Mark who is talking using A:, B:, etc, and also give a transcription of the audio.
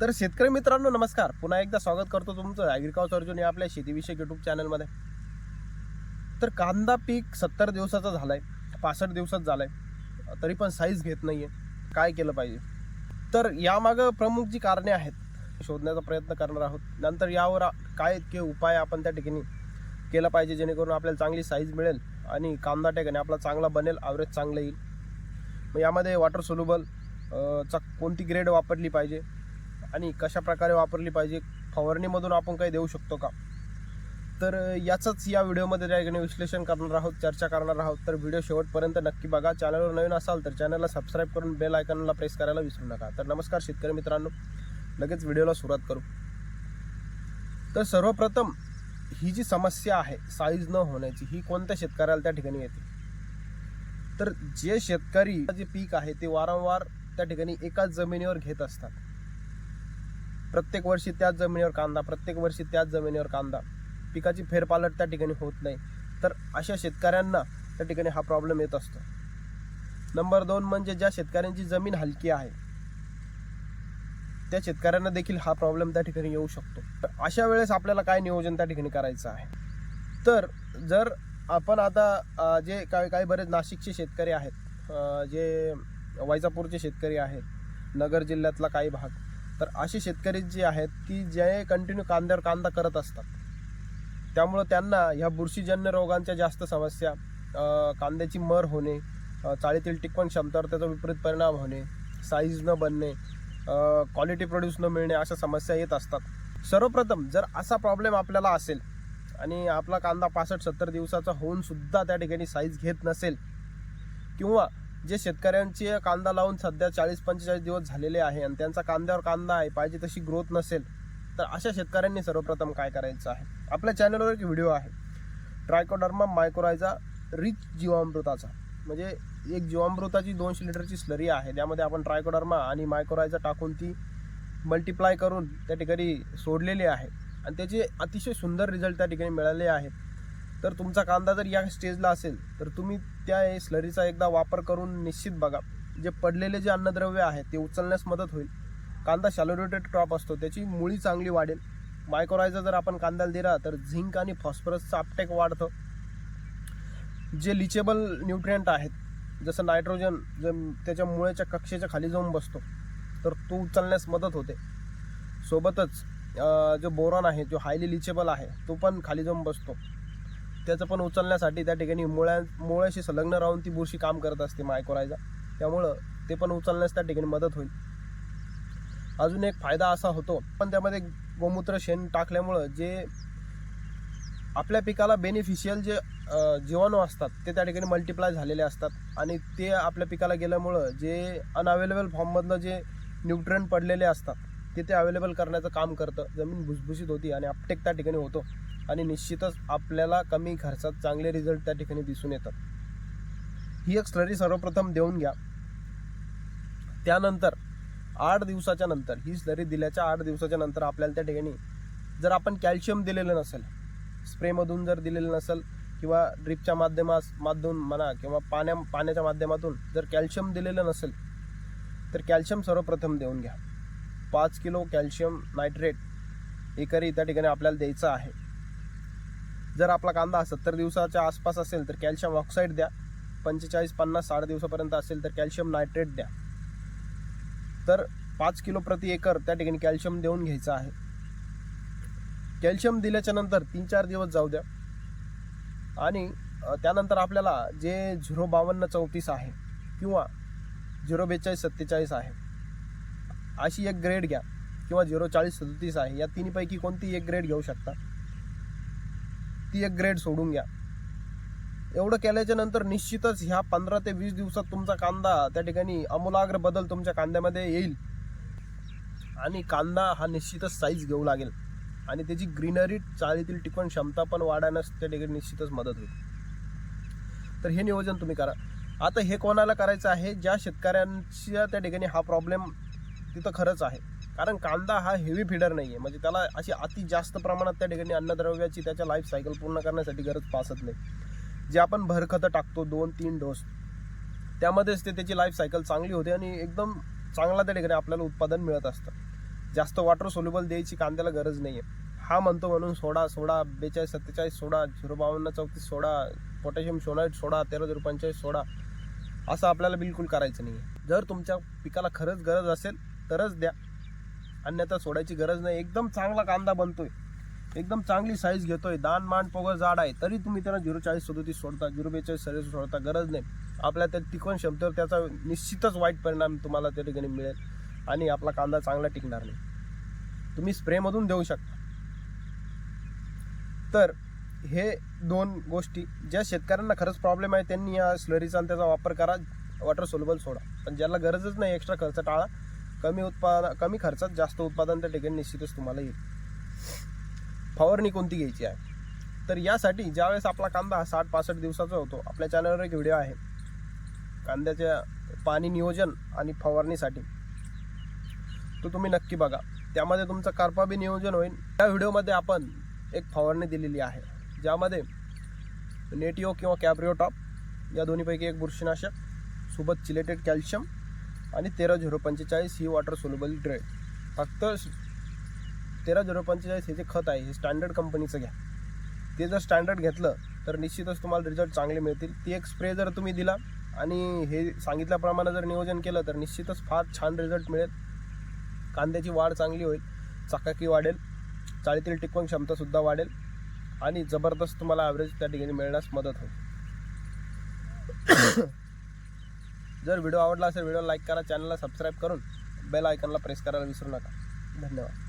A: तर शेतकरी मित्रांनो नमस्कार. पुन्हा एकदा स्वागत करतो तुमचं. ॲग्रिकल्चर अर्जुन या आपल्या शेतीविषयक युट्यूब चॅनलमध्ये तर कांदा पीक सत्तर दिवसाचा झाला आहे पासष्ट दिवसात झाला आहे तरी पण साईज घेत नाही आहे काय केलं पाहिजे? तर यामागं प्रमुख जी कारणे आहेत शोधण्याचा प्रयत्न करणार आहोत. नंतर यावर काय के उपाय आपण त्या ठिकाणी केला पाहिजे जेणेकरून आपल्याला चांगली साईज मिळेल आणि कांदा ठिकाणी आपला चांगला बनेल ॲव्हरेज चांगलं येईल. मग यामध्ये वॉटर सोल्युबल चा कोणती ग्रेड वापरली पाहिजे? आणि कशा प्रकारे वापरली पाहिजे फवारणीमधून आपण काही देऊ शकतो का? तर याचंच या व्हिडिओमध्ये त्या ठिकाणी विश्लेषण करणार आहोत चर्चा करणार आहोत. तर व्हिडिओ शेवटपर्यंत नक्की बघा. चॅनलवर नवीन असाल तर चॅनलला सबस्क्राईब करून बेल आयकॉनला प्रेस करायला विसरू नका. तर नमस्कार शेतकरी मित्रांनो. लगेच व्हिडिओला सुरुवात करू. तर सर्वप्रथम ही जी समस्या आहे साईज न होण्याची ही कोणत्या शेतकऱ्याला त्या ठिकाणी येते? तर जे शेतकरी जे पीक आहे ते वारंवार त्या ठिकाणी एकाच जमिनीवर घेत असतात. प्रत्येक वर्षी त्याच जमिनीवर कांदा प्रत्येक वर्षी त्याच जमिनीवर कांदा. पिकाची फेरपालट त्या ठिकाणी होत नाही. तर अशा शेतकऱ्यांना त्या ठिकाणी हा प्रॉब्लेम येत असतो. नंबर दोन म्हणजे ज्या शेतकऱ्यांची जमीन हलकी आहे त्या शेतकऱ्यांना देखील हा प्रॉब्लेम त्या ठिकाणी येऊ शकतो. तर अशा वेळेस आपल्याला काय नियोजन त्या ठिकाणी करायचं आहे? तर जर आपण आता जे काही काही बरेच नाशिकचे शेतकरी आहेत जे वैजापूरचे शेतकरी आहेत नगर जिल्ह्यातला काही भाग तर असे शेतकरी जे आहेत की जे कंटिन्यू कांद्यावर कांदा करत असतात. त्यामुळं त्यांना ह्या बुरशीजन्य रोगांच्या जास्त समस्या कांद्याची मर होणे चाळीतील टिकवण क्षमतेवर त्याचा विपरीत परिणाम होणे साईज न बनणे क्वालिटी प्रोड्यूस न मिळणे अशा समस्या येत असतात. सर्वप्रथम जर असा प्रॉब्लेम आपल्याला असेल आणि आपला कांदा पासष्ट सत्तर दिवसाचा होऊनसुद्धा त्या ठिकाणी साईज घेत नसेल किंवा जे शेतकऱ्यांचे कांदा लावून सध्या चाळीस पंचेचाळीस दिवस झालेले आहे आणि त्यांचा कांद्यावर कांदा आहे पाहिजे तशी ग्रोथ नसेल तर अशा शेतकऱ्यांनी सर्वप्रथम काय करायचं आहे? आपल्या चॅनलवर एक व्हिडिओ आहे. ट्रायकोडर्मा मायक्रोरायचा रिच जीवामृताचा. म्हणजे एक जीवामृताची दोनशे लिटरची स्लरी आहे. त्यामध्ये आपण ट्रायकोडर्मा आणि मायक्रोरायचा टाकून ती मल्टिप्लाय करून त्या ठिकाणी सोडलेली आहे. आणि त्याचे अतिशय सुंदर रिझल्ट त्या ठिकाणी मिळाले आहेत तर तुमचा कांदा जर या स्टेजला असेल तर तुम्ही त्या स्लरीचा एकदा वापर करून निश्चित बघा. जे पडलेले जे अन्नद्रव्य आहे ते उचलण्यास मदत होईल. कांदा शॅलोरेटेड क्रॉप असतो त्याची मुळी चांगली वाढेल. मायक्रोरायझा जर आपण कांद्याला दिला तर झिंक आणि फॉस्फरसचं आपटेक वाढतं. जे लिचेबल न्यूट्रियंट आहेत जसं नायट्रोजन जे त्याच्या मुळ्याच्या कक्षेच्या खाली जाऊन बसतो तर तो उचलण्यास मदत होते. सोबतच जो बोरॉन आहे जो हायली लिचेबल आहे तो पण खाली जाऊन बसतो. त्याचं पण उचलण्यासाठी त्या ठिकाणी मुळ्या मुळ्याशी संलग्न राहून ती बुरशी काम करत असते मायक्रोरायझा त्यामुळं ते पण उचलण्यास त्या ठिकाणी मदत होईल. अजून एक फायदा असा होतो पण त्यामध्ये गोमूत्र शेण टाकल्यामुळं जे आपल्या पिकाला बेनिफिशियल जे जीवाणू असतात ते त्या ठिकाणी मल्टिप्लाय झालेले असतात. आणि ते आपल्या पिकाला गेल्यामुळं जे अनअवेलेबल फॉर्ममधलं जे न्यूट्रन पडलेले असतात ते ते अवेलेबल करण्याचं काम करतं. जमीन भुसभुशीत होती आणि अपटेक त्या ठिकाणी होतो. आणि निश्चितच आपल्याला कमी खर्चात चांगले रिझल्ट त्या ठिकाणी दिसून येतात. ही एक स्लरी सर्वप्रथम देऊन घ्या. त्यानंतर आठ दिवसाच्या नंतर ही स्लरी दिल्याच्या आठ दिवसाच्या नंतर आपल्याला त्या ठिकाणी जर आपण कॅल्शियम दिलेलं नसेल स्प्रेमधून जर दिलेलं नसेल किंवा ड्रिपच्या माध्यमास माध्यम म्हणा किंवा पाण्या पाण्याच्या माध्यमातून जर कॅल्शियम दिलेलं नसेल तर कॅल्शियम सर्वप्रथम देऊन घ्या. पाच किलो कॅल्शियम नायट्रेट एकरी त्या ठिकाणी आपल्याला द्यायचं आहे. जर आपला कांदा सत्तर दिवसाच्या आसपास असेल तर कॅल्शियम ऑक्साईड द्या. पंचेचाळीस पन्नास साठ दिवसापर्यंत असेल तर कॅल्शियम नायट्रेट द्या. तर पाच किलो प्रति एकर त्या ठिकाणी कॅल्शियम देऊन घ्यायचं आहे. कॅल्शियम दिल्याच्या नंतर तीन चार दिवस जाऊ द्या. आणि त्यानंतर आपल्याला जे झिरो बावन्न चौतीस आहे किंवा झिरो बेचाळीस सत्तेचाळीस आहे अशी एक ग्रेड घ्या किंवा झिरो चाळीस सदतीस आहे. या तिन्हीपैकी कोणती एक ग्रेड घेऊ शकता? ती एक ग्रेड सोडून घ्या. एवढं केल्याच्यानंतर निश्चितच ह्या पंधरा ते वीस दिवसात तुमचा कांदा त्या ठिकाणी अमूलाग्र बदल तुमच्या कांद्यामध्ये येईल. आणि कांदा हा निश्चितच साईज घेऊ लागेल. आणि त्याची ग्रीनरी चाळीतील टिकवण क्षमता पण वाढण्यास त्या ठिकाणी निश्चितच मदत होईल. तर हे नियोजन तुम्ही करा. आता हे कोणाला करायचं आहे? ज्या शेतकऱ्यांच्या त्या ठिकाणी हा प्रॉब्लेम तिथं खरंच आहे. कारण कांदा हा हेवी फिडर नाही आहे म्हणजे त्याला अशी अति जास्त प्रमाणात त्या ठिकाणी अन्नद्रव्याची त्याच्या लाईफ सायकल पूर्ण करण्यासाठी गरज भासत नाही. जे आपण भरखतं टाकतो दोन तीन डोस त्यामध्येच ते त्याची लाईफ सायकल चांगली होते आणि एकदम चांगला त्या ठिकाणी आपल्याला उत्पादन मिळत असतं. जास्त वॉटर सोल्युबल द्यायची कांद्याला गरज नाही आहे हा म्हणतो म्हणून सोडा सोडा बेचाळीस सत्तेचाळीस सोडा झिरो बावन्न चौतीस सोडा पोटॅशियम सोनाईट सोडा तेरा झिरो पंचेचाळीस सोडा असं आपल्याला बिलकुल करायचं नाही आहे जर तुमच्या पिकाला खरंच गरज असेल तरच द्या. अन्यथा सोडायची गरज नाही. एकदम चांगला कांदा बनतोय. एकदम चांगली साईज घेतोय. दान मान पोगर जाड आहे. तरी तुम्ही त्यांना झिरो चाळीस सदोतीस सोडता झिरो बेचाळीस सदतीस सोडता गरज नाही. आपल्या त्या टिकवण क्षमतेवर त्याचा निश्चितच वाईट परिणाम तुम्हाला त्या ठिकाणी मिळेल. आणि आपला कांदा चांगला टिकणार नाही. तुम्ही स्प्रेमधून देऊ शकता. तर हे दोन गोष्टी. ज्या शेतकऱ्यांना खरंच प्रॉब्लेम आहे त्यांनी या स्लरीचा आणि त्याचा वापर करा. वॉटर सोल्युबल सोडा. पण ज्याला गरजच नाही एक्स्ट्रा खर्च टाळा. कमी उत्पादन कमी खर्चात जास्त उत्पादन त्या ठिकाणी निश्चितच तुम्हाला येईल. फवारणी कोणती घ्यायची आहे? तर यासाठी ज्यावेळेस आपला कांदा हा साठ पासष्ट दिवसाचा होतो आपल्या चॅनलवर एक व्हिडिओ आहे. कांद्याच्या पाणी नियोजन आणि फवारणीसाठी. तो तुम्ही नक्की बघा. त्यामध्ये तुमचं कार्पा बी नियोजन होईल. त्या व्हिडिओमध्ये आपण एक फवारणी दिलेली आहे. ज्यामध्ये नेटिओ किंवा कॅब्रिओ टॉप या दोन्हीपैकी एक बुरशीनाशक सोबत चिलेटेड कॅल्शियम आणि तेरा झिरो पंचेचाळीस ही वॉटर सोल्युबल ड्रेड फक्त तेरा झिरो पंचेचाळीस हे जे खत आहे हे स्टँडर्ड कंपनीचं घ्या. ते जर स्टँडर्ड घेतलं तर निश्चितच तुम्हाला रिझल्ट चांगले मिळतील. ती एक स्प्रे जर तुम्ही दिला आणि हे सांगितल्याप्रमाणे जर नियोजन केलं तर निश्चितच फार छान रिझल्ट मिळेल. कांद्याची वाढ चांगली होईल चकाकी वाढेल चाळीतील टिकवण क्षमतासुद्धा वाढेल आणि जबरदस्त तुम्हाला ॲव्हरेज त्या ठिकाणी मिळण्यास मदत होईल. जर व्हिडिओ आवडला असेल व्हिडिओ लाईक करा चॅनलला सबस्क्राईब करून बेल आयकनला प्रेस करायला विसरू नका. धन्यवाद.